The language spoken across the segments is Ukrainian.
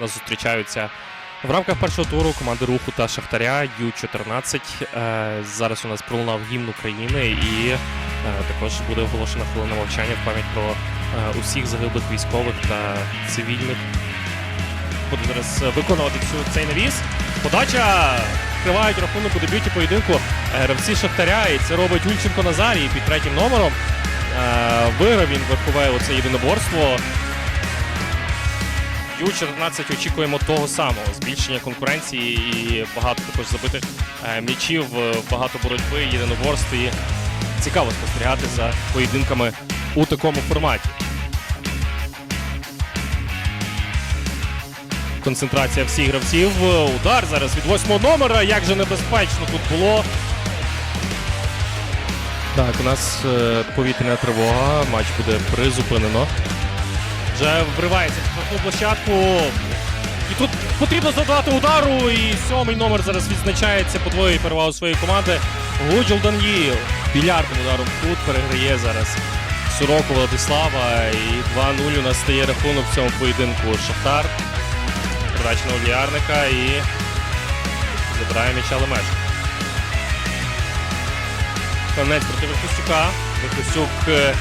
нас зустрічаються в рамках першого туру команди руху та Шахтаря Ю-14. Е, Зараз у нас пролунав гімн України і е, також буде оголошена хвилина мовчання в пам'ять про е, усіх загиблих військових та цивільних. Буде зараз виконувати цю, цей навіс. Подача відкривають рахунок у дебюті поєдинку гравці Шахтаря, і це робить Ульченко Назарій під третім номером. Виграв він верхове оце єдиноборство. Ю-14 очікуємо того самого збільшення конкуренції і багато також забитих е, м'ячів, е, багато боротьби, єдиноборств. І цікаво спостерігати за поєдинками у такому форматі. Концентрація всіх гравців. Удар зараз від восьмого номера. Як же небезпечно тут було. Так, у нас е, повітряна тривога. Матч буде призупинено. Вже вривається в штрафну площадку. І тут потрібно завдати удару. І сьомий номер зараз відзначається подвоює перевагу своєї команди. Гуджел Дан'їл. Більярдним ударом в кут переграє зараз Суроку Владислава. І 2-0 у нас стає рахунок в цьому поєдинку. Шахтар. Передача на Оліярника і забирає м'яча Лемеш. Конець проти Верхостюка. Верхостюк е,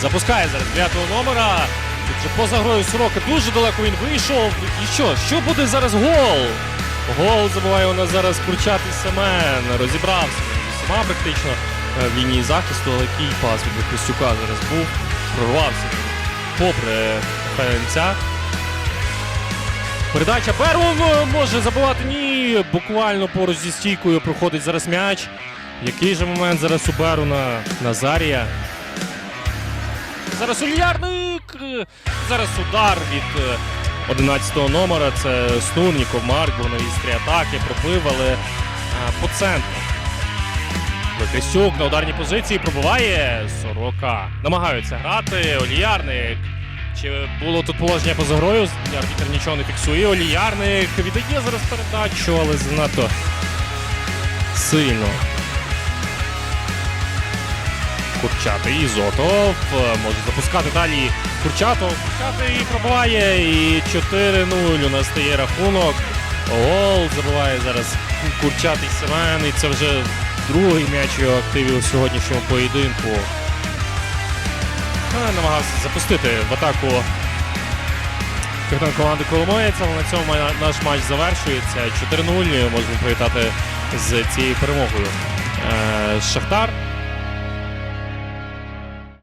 запускає зараз 9 номера. Тут же поза грою Сорока дуже далеко він вийшов. І що? Що буде зараз гол? Гол забуває у нас зараз Курчатий Семен. Розібрався з усіма практично е, в лінії захисту, але який пас від Верхостюка зараз був. Прорвався попри Ференця. Передача е, може забивати. Ні, буквально поруч зі стійкою проходить зараз м'яч. Який же момент зараз у Беруна Назарія. Зараз Ульярник. Зараз удар від е, 11-го номера. Це Снурніков Марк був на вістрі атаки, пробив, але е, по центру. Викрисюк на ударній позиції пробиває Сорока. Намагаються грати. Оліярник. Чи було тут положення поза грою? Арбітер нічого не фіксує. Оліярник віддає зараз передачу, але занадто сильно. Курчатий Ізотов е, може запускати далі Курчатов. Курчатий пробиває і 4-0 у нас стає рахунок. Гол забиває зараз Курчатий Семен. І це вже другий м'яч його активі у сьогоднішньому поєдинку. Е, Намагався запустити в атаку капітан команди Коломоєць, але на цьому наш матч завершується. 4-0. Можемо привітати з цією перемогою. Е, Шахтар